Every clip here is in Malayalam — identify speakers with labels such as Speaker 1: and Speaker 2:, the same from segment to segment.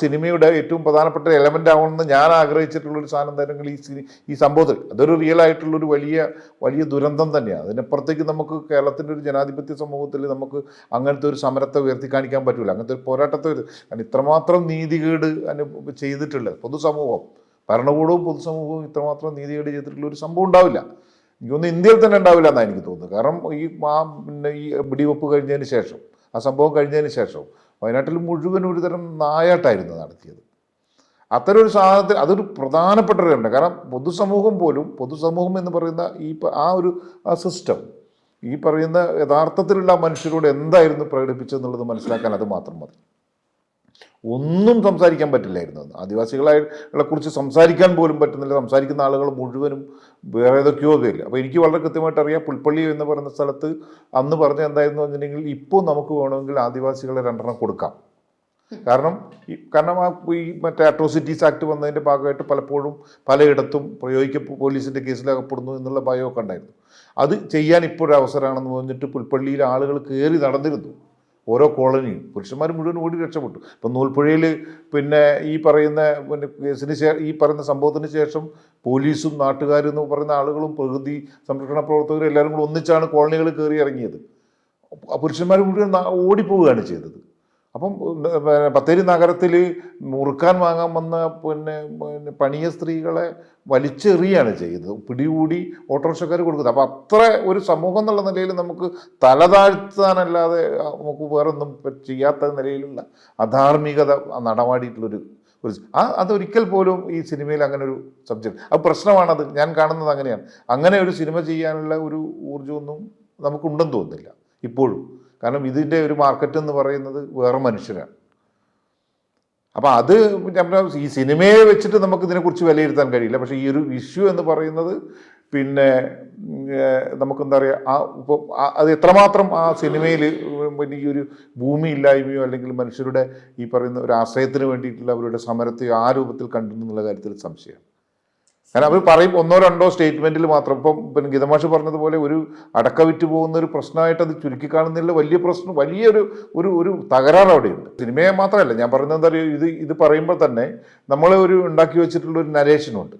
Speaker 1: സിനിമയുടെ ഏറ്റവും പ്രധാനപ്പെട്ട എലമെന്റ് ആവണമെന്ന് ഞാൻ ആഗ്രഹിച്ചിട്ടുള്ള ഒരു സാധനം തന്നെങ്കിൽ ഈ സിനി ഈ സംഭവത്തിൽ. അതൊരു റിയൽ ആയിട്ടുള്ള ഒരു വലിയ വലിയ ദുരന്തം തന്നെയാണ്. അതിനപ്പുറത്തേക്ക് നമുക്ക് കേരളത്തിന്റെ ഒരു ജനാധിപത്യ സമൂഹത്തിൽ നമുക്ക് അങ്ങനത്തെ ഒരു സമരത്തെ ഉയർത്തി കാണിക്കാൻ പറ്റില്ല അങ്ങനത്തെ ഒരു പോരാട്ടത്തെ കാരണം ഇത്രമാത്രം നീതികേട് അനു ചെയ്തിട്ടുള്ള പൊതുസമൂഹം ഭരണകൂടവും പൊതുസമൂഹവും ഇത്രമാത്രം നീതികേട് ചെയ്തിട്ടുള്ള ഒരു സംഭവം ഉണ്ടാവില്ല. എനിക്കൊന്നും ഇന്ത്യയിൽ തന്നെ ഉണ്ടാവില്ല എന്നാണ് എനിക്ക് തോന്നുന്നത്. കാരണം ഈ ആ പിന്നെ ഈ വെടിവെപ്പ് കഴിഞ്ഞതിന് ശേഷം ആ സംഭവം കഴിഞ്ഞതിന് ശേഷം വയനാട്ടിൽ മുഴുവൻ ഒരുതരം നായാട്ടായിരുന്നു നടത്തിയത്. അത്തരം ഒരു സാധനത്തിൽ അതൊരു പ്രധാനപ്പെട്ട ഒരു കാര്യമാണ് കാരണം പൊതുസമൂഹം പോലും പൊതുസമൂഹം എന്ന് പറയുന്ന ഈ ആ ഒരു സിസ്റ്റം ഈ പറയുന്ന യഥാർത്ഥത്തിലുള്ള മനുഷ്യരോട് എന്തായിരുന്നു പ്രകടിപ്പിച്ചതെന്നുള്ളത് മനസ്സിലാക്കാൻ അത് മാത്രം മതി. ഒന്നും സംസാരിക്കാൻ പറ്റില്ലായിരുന്നു ആദിവാസികളെ കുറിച്ച് സംസാരിക്കാൻ പോലും പറ്റുന്നില്ല. സംസാരിക്കുന്ന ആളുകൾ മുഴുവനും വേറെ ഏതൊക്കെയോ ഇല്ല അപ്പോൾ എനിക്ക് വളരെ കൃത്യമായിട്ട് അറിയാം പുൽപ്പള്ളി എന്ന് പറയുന്ന സ്ഥലത്ത് അന്ന് പറഞ്ഞ എന്തായിരുന്നു വെച്ചിട്ടുണ്ടെങ്കിൽ ഇപ്പോൾ നമുക്ക് വേണമെങ്കിൽ ആദിവാസികളെ രണ്ടെണ്ണം കൊടുക്കാം. കാരണം ഈ കാരണം ആ ഈ മറ്റേ അട്രോസിറ്റീസ് ആക്ട് വന്നതിന്റെ ഭാഗമായിട്ട് പലപ്പോഴും പലയിടത്തും പ്രയോഗിക്ക പോലീസിന്റെ കേസിലകപ്പെടുന്നു എന്നുള്ള ഭയമൊക്കെ ഉണ്ടായിരുന്നു. അത് ചെയ്യാൻ ഇപ്പോഴൊരു അവസരമാണെന്ന് പറഞ്ഞിട്ട് പുൽപ്പള്ളിയിൽ ആളുകൾ കയറി നടന്നിരുന്നു. ഓരോ കോളനിയും പുരുഷന്മാർ മുഴുവൻ ഓടി രക്ഷപ്പെട്ടു. ഇപ്പം നൂൽപ്പുഴയിൽ പിന്നെ ഈ പറയുന്ന പിന്നെ കേസിന് ശേ ഈ പറയുന്ന സംഭവത്തിന് ശേഷം പോലീസും നാട്ടുകാരും എന്ന് പറയുന്ന ആളുകളും പ്രകൃതി സംരക്ഷണ പ്രവർത്തകരും എല്ലാവരും കൂടി ഒന്നിച്ചാണ് കോളനികൾ കയറി ഇറങ്ങിയത്. പുരുഷന്മാർ മുഴുവൻ ഓടിപ്പോവുകയാണ് ചെയ്തത്. അപ്പം പിന്നെ ബത്തേരി നഗരത്തിൽ മുറുക്കാൻ വാങ്ങാൻ വന്ന പിന്നെ പിന്നെ പണിയ സ്ത്രീകളെ വലിച്ചെറിയാണ് ചെയ്തത്. പിടികൂടി ഓട്ടോറിക്ഷക്കാർ കൊടുക്കുന്നത്. അപ്പം അത്ര ഒരു സമൂഹം എന്നുള്ള നിലയിൽ നമുക്ക് തല താഴ്ത്താനല്ലാതെ നമുക്ക് വേറെ ഒന്നും ചെയ്യാത്ത നിലയിലുള്ള അധാർമികത നടമാടിയിട്ടുള്ളൊരു ഒരു ആ അതൊരിക്കൽ പോലും ഈ സിനിമയിൽ അങ്ങനെ ഒരു സബ്ജക്ട്. അത് പ്രശ്നമാണത്. ഞാൻ കാണുന്നത് അങ്ങനെയാണ്. അങ്ങനെ ഒരു സിനിമ ചെയ്യാനുള്ള ഒരു ഊർജമൊന്നും നമുക്കുണ്ടെന്ന് തോന്നുന്നില്ല. ഇപ്പോഴും. കാരണം ഇതിന്റെ ഒരു മാർക്കറ്റ് എന്ന് പറയുന്നത് വേറെ മനുഷ്യരാണ്. അപ്പം അത് ഈ സിനിമയെ വെച്ചിട്ട് നമുക്ക് ഇതിനെക്കുറിച്ച് വിലയിരുത്താൻ കഴിയില്ല. പക്ഷേ ഈ ഒരു ഇഷ്യൂ എന്ന് പറയുന്നത് പിന്നെ നമുക്കെന്താ പറയുക ആ ഇപ്പോൾ അത് എത്രമാത്രം ആ സിനിമയിൽ ഈ ഒരു ഭൂമി ഇല്ലായ്മയോ അല്ലെങ്കിൽ മനുഷ്യരുടെ ഈ പറയുന്ന ഒരു ആശ്രയത്തിന് വേണ്ടിയിട്ടുള്ള അവരുടെ സമരത്തെയോ ആ രൂപത്തിൽ കണ്ടെന്നുള്ള കാര്യത്തിൽ സംശയമാണ്. കാരണം അവർ പറയും ഒന്നോ രണ്ടോ സ്റ്റേറ്റ്മെന്റിൽ മാത്രം. ഇപ്പം പിന്നെ ഗീതമാഷ് പറഞ്ഞതുപോലെ ഒരു അടക്ക വിറ്റ് പോകുന്ന ഒരു പ്രശ്നമായിട്ട് അത് ചുരുക്കി കാണുന്നില്ല വലിയ പ്രശ്നം വലിയൊരു ഒരു ഒരു തകരാറ് അവിടെയുണ്ട്. സിനിമയെ മാത്രമല്ല ഞാൻ പറയുന്നത് എന്താ പറയുക ഇത് ഇത് പറയുമ്പോൾ തന്നെ നമ്മൾ ഒരു ഉണ്ടാക്കി വെച്ചിട്ടുള്ള ഒരു നരേഷനുണ്ട്.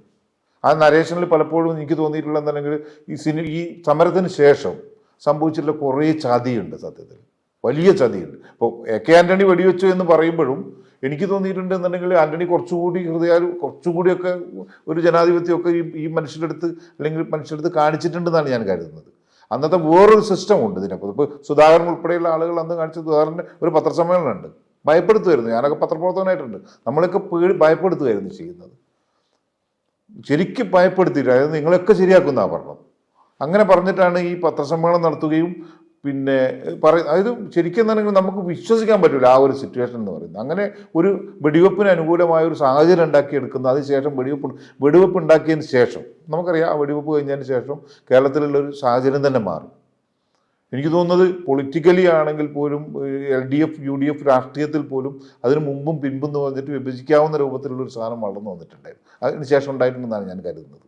Speaker 1: ആ നരേഷനിൽ പലപ്പോഴും എനിക്ക് തോന്നിയിട്ടുള്ള എന്താണെങ്കിൽ ഈ സിനി ഈ സമരത്തിന് ശേഷം സംഭവിച്ചിട്ടുള്ള കുറേ ചതിയുണ്ട് സത്യത്തിൽ. വലിയ ചതിയുണ്ട്. ഇപ്പോൾ എ കെ ആന്റണി വെടിവെച്ചു എന്ന് പറയുമ്പോഴും എനിക്ക് തോന്നിയിട്ടുണ്ട് എന്നുണ്ടെങ്കിൽ ആന്റണി കുറച്ചുകൂടി ഹൃദയ കുറച്ചുകൂടിയൊക്കെ ഒരു ജനാധിപത്യമൊക്കെ ഈ ഈ മനുഷ്യരുടെ അടുത്ത് അല്ലെങ്കിൽ മനുഷ്യരുടെ അടുത്ത് കാണിച്ചിട്ടുണ്ടെന്നാണ് ഞാൻ കരുതുന്നത്. അന്നത്തെ വേറൊരു സിസ്റ്റം ഉണ്ട് ഇതിനകത്ത്. ഇപ്പോൾ സുധാകരൻ ഉൾപ്പെടെയുള്ള ആളുകൾ അന്ന് കാണിച്ച സുധാകരന്റെ ഒരു പത്രസമ്മേളനമുണ്ട്. ഭയപ്പെടുത്തുമായിരുന്നു. ഞാനൊക്കെ പത്രപ്രവർത്തകനായിട്ടുണ്ട്. നമ്മളൊക്കെ പേടി ഭയപ്പെടുത്തുമായിരുന്നു ചെയ്യുന്നത്. ശരിക്കും ഭയപ്പെടുത്തിയിട്ട് അതായത് നിങ്ങളൊക്കെ ആ പറഞ്ഞത്. അങ്ങനെ പറഞ്ഞിട്ടാണ് ഈ പത്രസമ്മേളനം നടത്തുകയും പിന്നെ പറ അതായത് ശരിക്കും എന്താണെങ്കിൽ നമുക്ക് വിശ്വസിക്കാൻ പറ്റില്ല ആ ഒരു സിറ്റുവേഷൻ എന്ന് പറയുന്നത്. അങ്ങനെ ഒരു വെടിവെപ്പിന് അനുകൂലമായ ഒരു സാഹചര്യം ഉണ്ടാക്കിയെടുക്കുന്ന അതിനുശേഷം വെടിവെപ്പ് വെടിവെപ്പ് ഉണ്ടാക്കിയതിന് ശേഷം നമുക്കറിയാം ആ വെടിവെപ്പ് കഴിഞ്ഞതിന് ശേഷം കേരളത്തിലുള്ള ഒരു സാഹചര്യം തന്നെ മാറും. എനിക്ക് തോന്നുന്നത് പൊളിറ്റിക്കലി ആണെങ്കിൽ പോലും L D F U D F രാഷ്ട്രീയത്തിൽ പോലും അതിന് മുമ്പും പിൻപും എന്ന് പറഞ്ഞിട്ട് വിഭജിക്കാവുന്ന രൂപത്തിലുള്ള ഒരു സാധനം വളർന്നു വന്നിട്ടുണ്ടായിരുന്നു. അതിന് ശേഷം ഉണ്ടായിട്ടുണ്ടെന്നാണ് ഞാൻ കരുതുന്നത്.